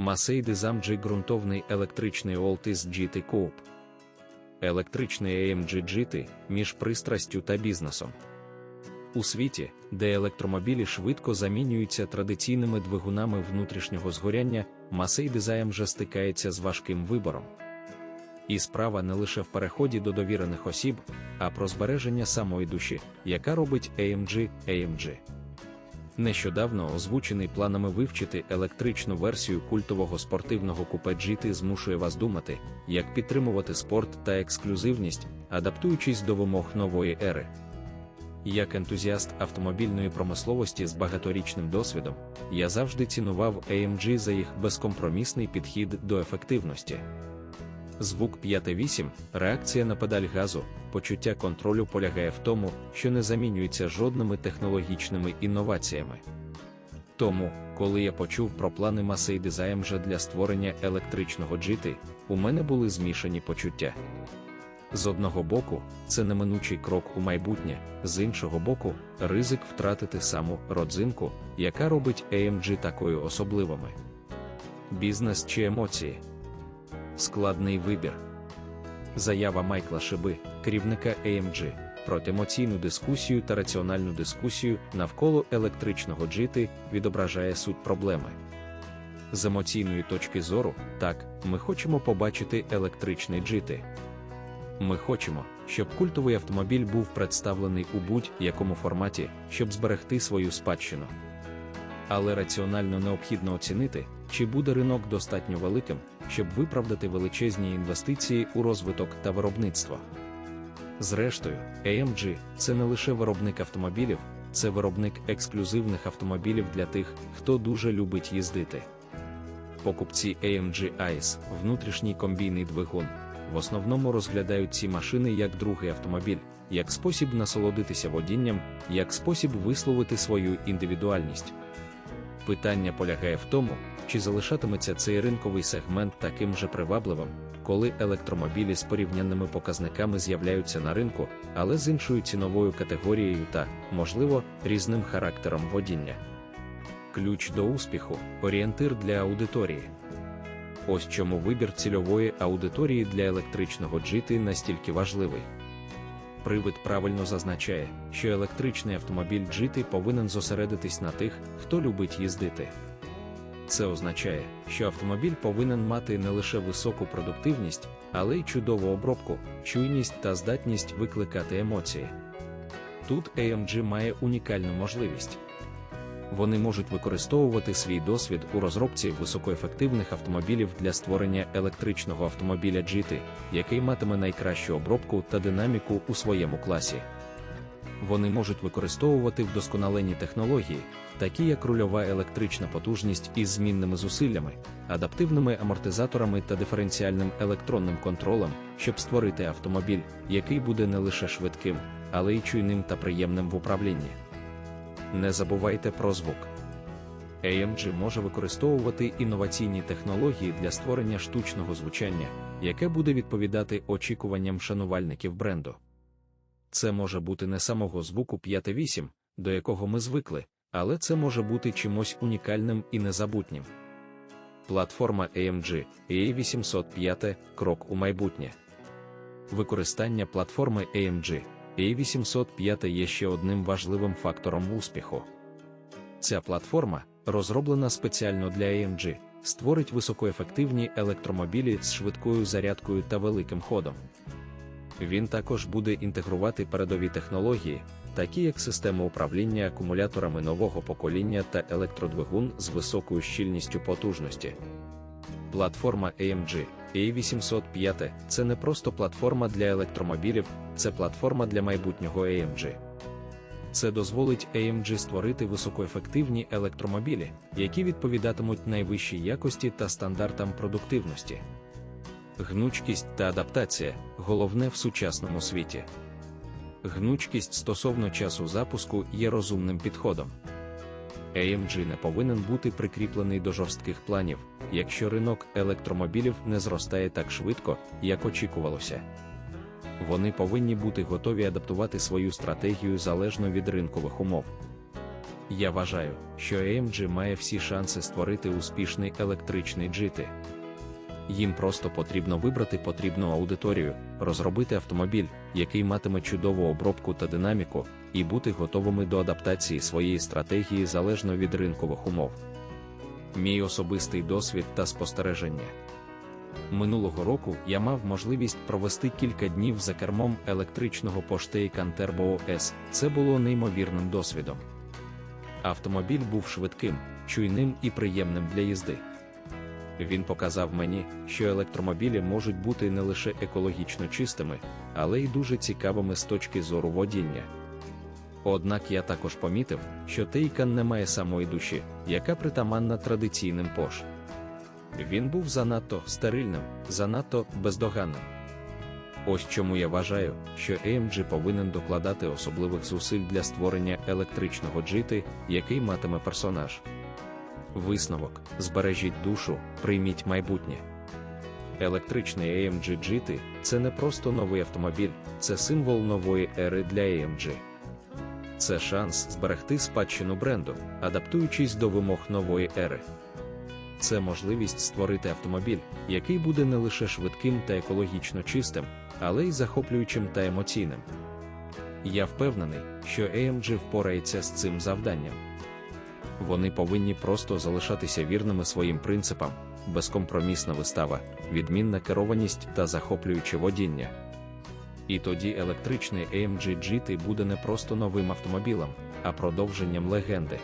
Mercedes AMG ґрунтовний електричний Altis GT Coupe. Електричний AMG GT між пристрастю та бізнесом. У світі, де електромобілі швидко замінюються традиційними двигунами внутрішнього згоряння, Mercedes AMG стикається з важким вибором. І справа не лише в переході до довірених осіб, а про збереження самої душі, яка робить AMG AMG. Нещодавно озвучений планами вивчити електричну версію культового спортивного купе GT змушує вас думати, як підтримувати спорт та ексклюзивність, адаптуючись до вимог нової ери. Як ентузіаст автомобільної промисловості з багаторічним досвідом, я завжди цінував AMG за їх безкомпромісний підхід до ефективності. Звук 5.8, реакція на педаль газу, почуття контролю полягає в тому, що не замінюється жодними технологічними інноваціями. Тому, коли я почув про плани Mercedes AMG для створення електричного GT, у мене були змішані почуття. З одного боку, це неминучий крок у майбутнє, з іншого боку, ризик втратити саму родзинку, яка робить AMG такою особливими. Бізнес чи емоції складний вибір. Заява Майкла Шиби, керівника AMG, про емоційну дискусію та раціональну дискусію навколо електричного джити відображає суть проблеми. З емоційної точки зору, так, ми хочемо побачити електричний джити. Ми хочемо, щоб культовий автомобіль був представлений у будь-якому форматі, щоб зберегти свою спадщину. Але раціонально необхідно оцінити, чи буде ринок достатньо великим, щоб виправдати величезні інвестиції у розвиток та виробництво. Зрештою, AMG це не лише виробник автомобілів, це виробник ексклюзивних автомобілів для тих, хто дуже любить їздити. Покупці AMG ICE, внутрішній комбійний двигун, в основному розглядають ці машини як другий автомобіль, як спосіб насолодитися водінням, як спосіб висловити свою індивідуальність. Питання полягає в тому, чи залишатиметься цей ринковий сегмент таким же привабливим, коли електромобілі з порівнянними показниками з'являються на ринку, але з іншою ціновою категорією та, можливо, різним характером водіння. Ключ до успіху орієнтир для аудиторії. Ось чому вибір цільової аудиторії для електричного GT настільки важливий. Привид правильно зазначає, що електричний автомобіль GT повинен зосередитись на тих, хто любить їздити. Це означає, що автомобіль повинен мати не лише високу продуктивність, але й чудову обробку, чуйність та здатність викликати емоції. Тут AMG має унікальну можливість. Вони можуть використовувати свій досвід у розробці високоефективних автомобілів для створення електричного автомобіля GT, який матиме найкращу обробку та динаміку у своєму класі. Вони можуть використовувати вдосконалені технології, такі як рульова електрична потужність із змінними зусиллями, адаптивними амортизаторами та диференціальним електронним контролем, щоб створити автомобіль, який буде не лише швидким, але й чуйним та приємним в управлінні. Не забувайте про звук. AMG може використовувати інноваційні технології для створення штучного звучання, яке буде відповідати очікуванням шанувальників бренду. Це може бути не самого звуку 5.8, до якого ми звикли, але це може бути чимось унікальним і незабутнім. Платформа AMG A805 крок у майбутнє. Використання платформи AMG A805 є ще одним важливим фактором успіху. Ця платформа, розроблена спеціально для AMG, створить високоефективні електромобілі з швидкою зарядкою та великим ходом. Він також буде інтегрувати передові технології, такі як система управління акумуляторами нового покоління та електродвигун з високою щільністю потужності. Платформа AMG A805 це не просто платформа для електромобілів, це платформа для майбутнього AMG. Це дозволить AMG створити високоефективні електромобілі, які відповідатимуть найвищій якості та стандартам продуктивності. Гнучкість та адаптація головне в сучасному світі. Гнучкість стосовно часу запуску є розумним підходом. AMG не повинен бути прикріплений до жорстких планів, якщо ринок електромобілів не зростає так швидко, як очікувалося. Вони повинні бути готові адаптувати свою стратегію залежно від ринкових умов. Я вважаю, що AMG має всі шанси створити успішний електричний GT. Їм просто потрібно вибрати потрібну аудиторію, розробити автомобіль, який матиме чудову обробку та динаміку, і бути готовими до адаптації своєї стратегії залежно від ринкових умов. Мій особистий досвід та спостереження. Минулого року я мав можливість провести кілька днів за кермом електричного Porsche Turbo S. Це було неймовірним досвідом. Автомобіль був швидким, чуйним і приємним для їзди. Він показав мені, що електромобілі можуть бути не лише екологічно чистими, але й дуже цікавими з точки зору водіння. Однак я також помітив, що Тейкан не має самої душі, яка притаманна традиційним Porsche. Він був занадто стерильним, занадто бездоганним. Ось чому я вважаю, що AMG повинен докладати особливих зусиль для створення електричного джити, який матиме персонаж. Висновок: збережіть душу, прийміть майбутнє. Електричний AMG GT – це не просто новий автомобіль, це символ нової ери для AMG. Це шанс зберегти спадщину бренду, адаптуючись до вимог нової ери. Це можливість створити автомобіль, який буде не лише швидким та екологічно чистим, але й захоплюючим та емоційним. Я впевнений, що AMG впорається з цим завданням. Вони повинні просто залишатися вірними своїм принципам, безкомпромісна вистава, відмінна керованість та захоплююче водіння. І тоді електричний AMG GT буде не просто новим автомобілем, а продовженням легенди.